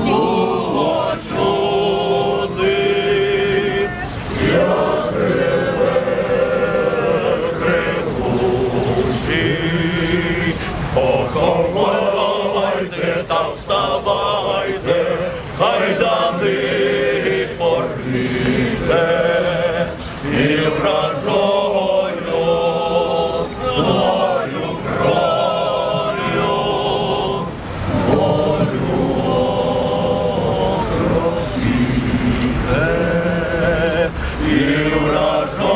Господі. Поховайте та вставайте, хайдани порвіте і брат. you are